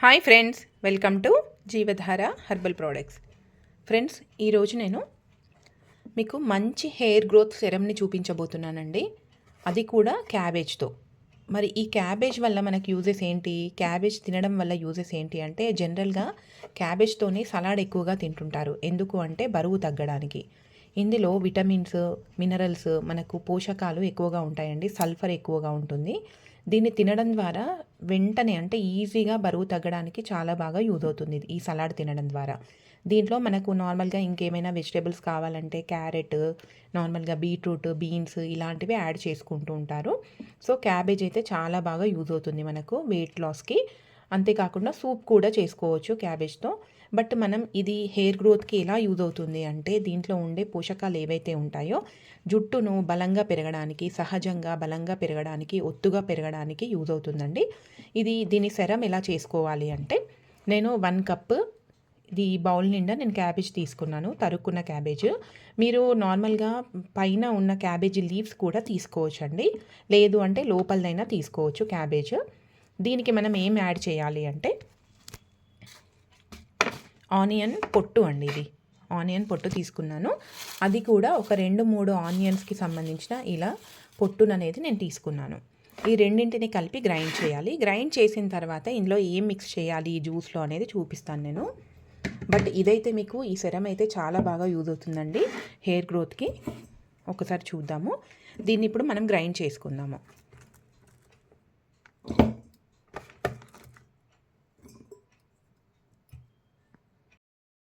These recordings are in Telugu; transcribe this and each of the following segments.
Hi friends welcome to Jeevadhara herbal products friends ఈరోజు నేను మీకు మంచి హెయిర్ గ్రోత్ సెరమ్ని చూపించబోతున్నానండి. అది కూడా క్యాబేజ్తో మరి ఈ క్యాబేజ్ వల్ల మనకి యూజెస్ ఏంటి? క్యాబేజ్ తినడం వల్ల యూజెస్ ఏంటి అంటే జనరల్గా క్యాబేజ్తోనే సలాడ్ ఎక్కువగా తింటుంటారు. ఎందుకు అంటే బరువు తగ్గడానికి. ఇందులో విటమిన్స్ మినరల్స్ మనకు పోషకాలు ఎక్కువగా ఉంటాయండి. సల్ఫర్ ఎక్కువగా ఉంటుంది. దీన్ని తినడం ద్వారా వెంటనే అంటే ఈజీగా బరువు తగ్గడానికి చాలా బాగా యూజ్ అవుతుంది ఈ సలాడ్ తినడం ద్వారా. దీంట్లో మనకు నార్మల్గా ఇంకేమైనా వెజిటేబుల్స్ కావాలంటే క్యారెట్ నార్మల్గా బీట్రూట్ బీన్స్ ఇలాంటివి యాడ్ చేసుకుంటూ ఉంటారు. సో క్యాబేజ్ అయితే చాలా బాగా యూజ్ అవుతుంది మనకు వెయిట్ లాస్కి. అంతేకాకుండా సూప్ కూడా చేసుకోవచ్చు క్యాబేజ్తో. బట్ మనం ఇది హెయిర్ గ్రోత్కి ఎలా యూజ్ అవుతుంది అంటే దీంట్లో ఉండే పోషకాలు ఏవైతే ఉంటాయో జుట్టును బలంగా పెరగడానికి సహజంగా బలంగా పెరగడానికి ఒత్తుగా పెరగడానికి యూజ్ అవుతుందండి. ఇది దీని సెరం ఎలా చేసుకోవాలి అంటే నేను వన్ కప్ ఇది బౌల్ నిండా నేను క్యాబేజ్ తీసుకున్నాను తరుక్కున్న క్యాబేజ్. మీరు నార్మల్గా పైన ఉన్న క్యాబేజీ లీవ్స్ కూడా తీసుకోవచ్చు అండి లేదు అంటే లోపలదైనా తీసుకోవచ్చు క్యాబేజ్. దీనికి మనం ఏం యాడ్ చేయాలి అంటే ఆనియన్ పొట్టు అండి ఇది. ఆనియన్ పొట్టు తీసుకున్నాను. అది కూడా ఒక రెండు మూడు ఆనియన్స్కి సంబంధించిన ఇలా పొట్టుననేది నేను తీసుకున్నాను. ఈ రెండింటిని కలిపి గ్రైండ్ చేయాలి. గ్రైండ్ చేసిన తర్వాత ఇందులో ఏం మిక్స్ చేయాలి? ఈ జ్యూస్లో అనేది చూపిస్తాను నేను. బట్ ఇదైతే మీకు ఈ సెరం అయితే చాలా బాగా యూజ్ అవుతుందండి హెయిర్ గ్రోత్కి. ఒకసారి చూద్దాము. దీన్ని ఇప్పుడు మనం గ్రైండ్ చేసుకుందాము.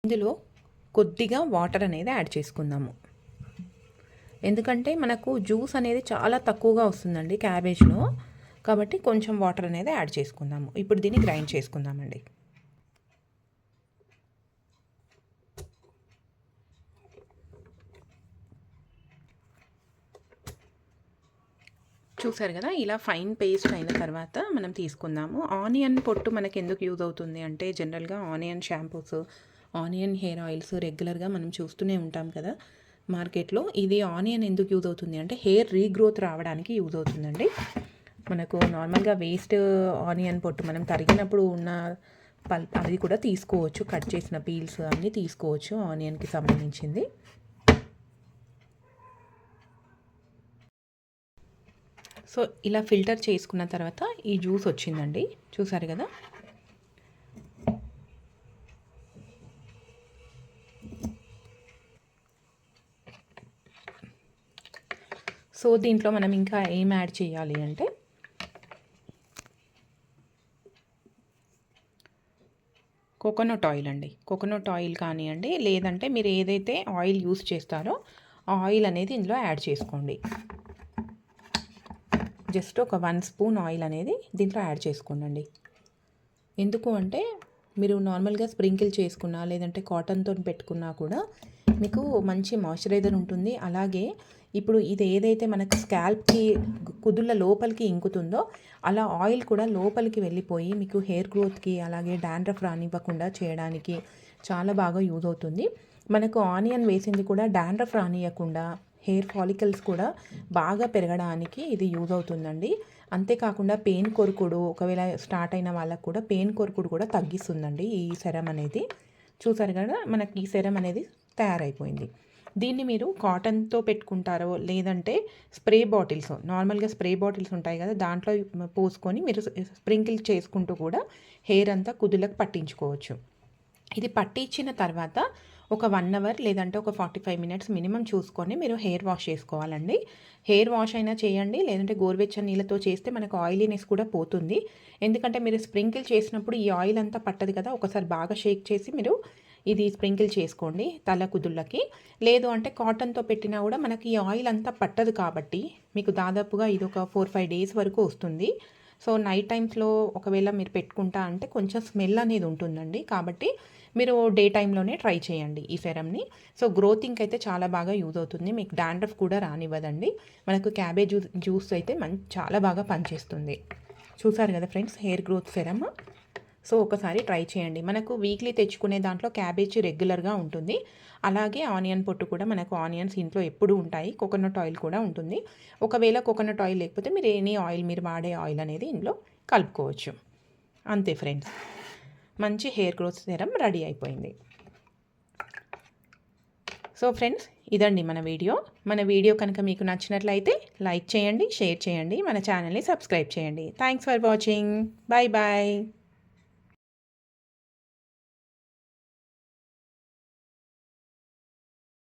ఇందులో కొద్దిగా వాటర్ అనేది యాడ్ చేసుకుందాము. ఎందుకంటే మనకు జ్యూస్ అనేది చాలా తక్కువగా వస్తుందండి క్యాబేజ్లో. కాబట్టి కొంచెం వాటర్ అనేది యాడ్ చేసుకుందాము. ఇప్పుడు దీన్ని గ్రైండ్ చేసుకుందామండి. చూసారు కదా ఇలా ఫైన్ పేస్ట్ అయిన తర్వాత మనం తీసుకుందాము. ఆనియన్ పొట్టు మనకి ఎందుకు యూజ్ అవుతుంది అంటే జనరల్గా onion shampoos onion hair oils రెగ్యులర్గా మనం చూస్తూనే ఉంటాం కదా మార్కెట్లో. ఇది ఆనియన్ ఎందుకు యూజ్ అవుతుంది అంటే హెయిర్ రీగ్రోత్ రావడానికి యూజ్ అవుతుందండి. మనకు నార్మల్గా వేస్ట్ ఆనియన్ పొట్టు మనం తరిగినప్పుడు ఉన్న పల్ అది కూడా తీసుకోవచ్చు. కట్ చేసిన పీల్స్ అన్నీ తీసుకోవచ్చు ఆనియన్కి సంబంధించింది. సో ఇలా ఫిల్టర్ చేసుకున్న తర్వాత ఈ జ్యూస్ వచ్చిందండి. చూసారు కదా? సో దీంట్లో మనం ఇంకా ఏం యాడ్ చేయాలి అంటే కోకోనట్ ఆయిల్ అండి. కోకోనట్ ఆయిల్ కానివ్వండి లేదంటే మీరు ఏదైతే ఆయిల్ యూస్ చేస్తారో ఆ ఆయిల్ అనేది ఇందులో యాడ్ చేసుకోండి. జస్ట్ ఒక వన్ స్పూన్ ఆయిల్ అనేది దీంట్లో యాడ్ చేసుకోండి ఎందుకు అంటే మీరు నార్మల్గా స్ప్రింకిల్ చేసుకున్నా లేదంటే కాటన్తో పెట్టుకున్నా కూడా మీకు మంచి మాయిశ్చరైజర్ ఉంటుంది. అలాగే ఇప్పుడు ఇది ఏదైతే మనకు స్కాల్ప్కి కుదుళ్ళ లోపలికి ఇంకుతుందో అలా ఆయిల్ కూడా లోపలికి వెళ్ళిపోయి మీకు హెయిర్ గ్రోత్కి అలాగే డాండ్రఫ్ రానివ్వకుండా చేయడానికి చాలా బాగా యూజ్ అవుతుంది. మనకు ఆనియన్ వేసింది కూడా డాండ్రఫ్ రానియకుండా హెయిర్ ఫాలికల్స్ కూడా బాగా పెరగడానికి ఇది యూజ్ అవుతుందండి. అంతేకాకుండా పెయిన్ కొరుకుడు ఒకవేళ స్టార్ట్ అయిన వాళ్ళకు కూడా పెయిన్ కొరుకుడు కూడా తగ్గిస్తుందండి ఈ సెరం అనేది. చూసారు కదా మనకి ఈ సెరం అనేది తయారైపోయింది. దీన్ని మీరు కాటన్తో పెట్టుకుంటారో లేదంటే స్ప్రే బాటిల్స్ నార్మల్గా స్ప్రే బాటిల్స్ ఉంటాయి కదా దాంట్లో పోసుకొని మీరు స్ప్రింకిల్ చేసుకుంటూ కూడా హెయిర్ అంతా కుదులకు పట్టించుకోవచ్చు. ఇది పట్టించిన తర్వాత ఒక వన్ అవర్ లేదంటే ఒక ఫార్టీ ఫైవ్ మినిట్స్ మినిమం చూసుకొని మీరు హెయిర్ వాష్ చేసుకోవాలండి. హెయిర్ వాష్ అయినా చేయండి లేదంటే గోరువెచ్చని నీళ్ళతో చేస్తే మనకు ఆయిలీనెస్ కూడా పోతుంది. ఎందుకంటే మీరు స్ప్రింకిల్ చేసినప్పుడు ఈ ఆయిల్ అంతా పట్టదు కదా ఒకసారి బాగా షేక్ చేసి మీరు ఇది స్ప్రింకిల్ చేసుకోండి తల కుదుళ్ళకి. లేదు అంటే కాటన్తో పెట్టినా కూడా మనకి ఈ ఆయిల్ అంతా పట్టదు కాబట్టి మీకు దాదాపుగా ఇది ఒక ఫోర్ ఫైవ్ డేస్ వరకు వస్తుంది. సో నైట్ టైమ్స్లో ఒకవేళ మీరు పెట్టుకుంటా అంటే కొంచెం స్మెల్ అనేది ఉంటుందండి. కాబట్టి మీరు డే టైంలోనే ట్రై చేయండి ఈ సెరమ్ని. సో గ్రోతింగ్ అయితే చాలా బాగా యూజ్ అవుతుంది. మీకు డాండ్రఫ్ కూడా రానివ్వదండి. మనకు క్యాబేజ్ జ్యూస్ అయితే మంచి చాలా బాగా పనిచేస్తుంది. చూసారు కదా friends hair growth serum. So ఒకసారి ట్రై చేయండి. మనకు వీక్లీ తెచ్చుకునే దాంట్లో క్యాబేజ్ రెగ్యులర్గా ఉంటుంది. అలాగే ఆనియన్ పొట్టు కూడా మనకు ఆనియన్స్ ఇంట్లో ఎప్పుడు ఉంటాయి. కోకోనట్ ఆయిల్ కూడా ఉంటుంది. ఒకవేళ కోకోనట్ ఆయిల్ లేకపోతే మీరు ఎనీ ఆయిల్ మీరు వాడే ఆయిల్ అనేది ఇందులో కలుపుకోవచ్చు. అంతే ఫ్రెండ్స్. మంచి హెయిర్ గ్రోత్ సెరం రెడీ అయిపోయింది. సో ఫ్రెండ్స్ ఇదండి మన వీడియో. మన వీడియో కనుక మీకు నచ్చినట్లయితే లైక్ చేయండి షేర్ చేయండి. మన ఛానల్ని సబ్స్క్రైబ్ చేయండి. Thanks for watching. Bye bye